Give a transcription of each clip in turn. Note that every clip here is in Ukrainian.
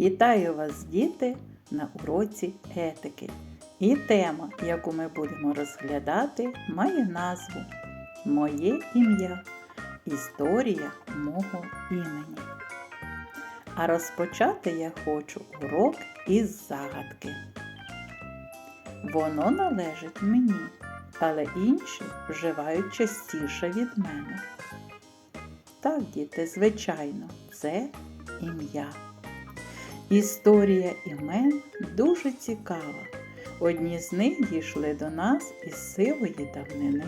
Вітаю вас, діти, на уроці етики. І тема, яку ми будемо розглядати, має назву Моє ім'я. Історія мого імені. А розпочати я хочу урок із загадки. Воно належить мені, але інші вживають частіше від мене. Так, діти, звичайно, це ім'я. Історія імен дуже цікава. Одні з них дійшли до нас із сивої давнини,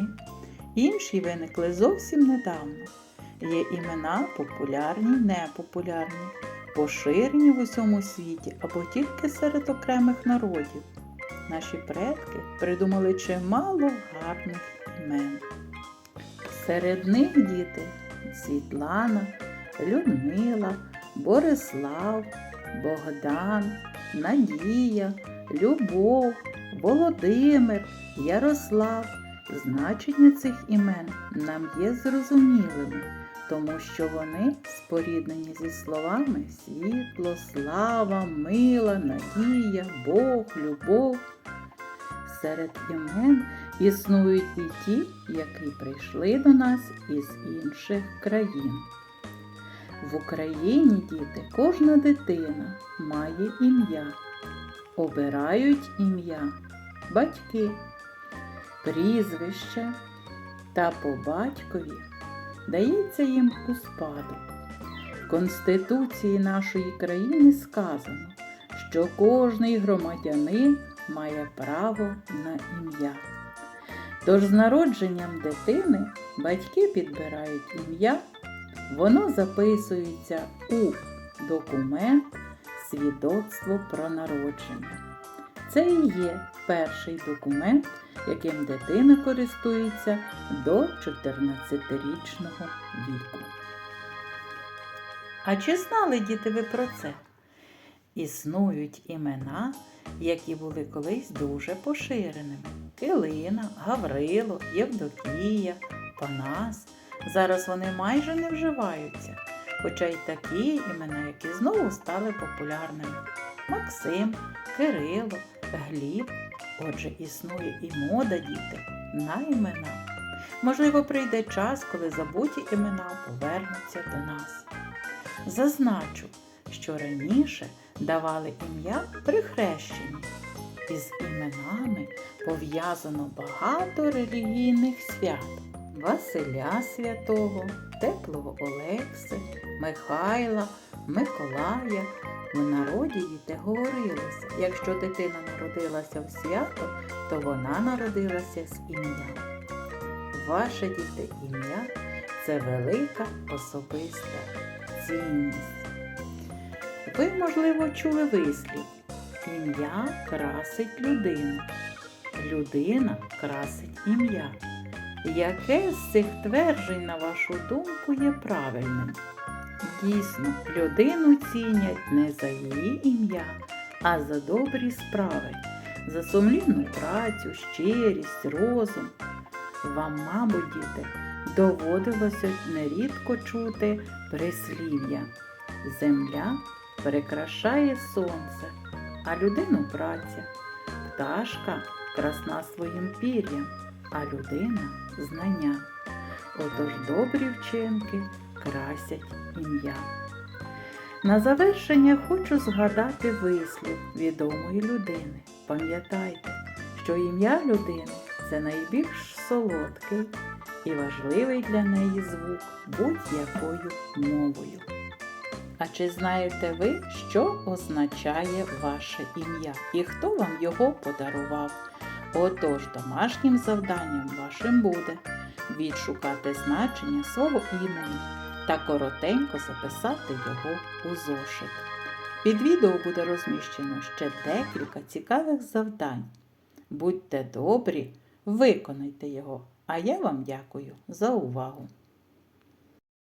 інші виникли зовсім недавно. Є імена популярні, непопулярні, поширені в усьому світі або тільки серед окремих народів. Наші предки придумали чимало гарних імен. Серед них діти Світлана, Людмила, Борислав, Богдан, Надія, Любов, Володимир, Ярослав. Значення цих імен нам є зрозумілими, тому що вони споріднені зі словами світло, слава, мила, надія, Бог, любов. Серед імен існують і ті, які прийшли до нас із інших країн. В Україні діти кожна дитина має ім'я. Обирають ім'я батьки, прізвище та по батькові дається їм у спадок. В Конституції нашої країни сказано, що кожний громадянин має право на ім'я. Тож з народженням дитини батьки підбирають ім'я Воно записується у документ свідоцтво про народження. Це і є перший документ, яким дитина користується до 14-річного віку. А чи знали діти ви про це? Існують імена, які були колись дуже поширеними: Килина, Гаврило, Євдокія, Панас. Зараз вони майже не вживаються, хоча й такі імена, які знову стали популярними. Максим, Кирило, Гліб. Отже, існує і мода діти на імена. Можливо, прийде час, коли забуті імена повернуться до нас. Зазначу, що раніше давали ім'я при хрещенні. Із іменами пов'язано багато релігійних свят. Василя Святого, Теплого Олекси, Михайла, Миколая. В народі діти говорилося, якщо дитина народилася в свято, то вона народилася з ім'ям. Ваше діти ім'я це велика особиста цінність. Ви, можливо, чули вислів. Ім'я красить людину. Людина красить ім'я. Яке з цих тверджень, на вашу думку, є правильним? Дійсно, людину цінять не за її ім'я, а за добрі справи, за сумлінну працю, щирість, розум. Вам, мабуть, діти, доводилося нерідко чути прислів'я. Земля перекрашає сонце, а людину праця. Пташка красна своїм пір'ям, а людина знання. Отож добрі вчинки красять ім'я. На завершення хочу згадати вислів відомої людини. Пам'ятайте, що ім'я людини це найбільш солодкий і важливий для неї звук будь-якою мовою. А чи знаєте ви, що означає ваше ім'я і хто вам його подарував? Отож, домашнім завданням вашим буде відшукати значення свого імені та коротенько записати його у зошит. Під відео буде розміщено ще декілька цікавих завдань. Будьте добрі, виконайте його, а я вам дякую за увагу!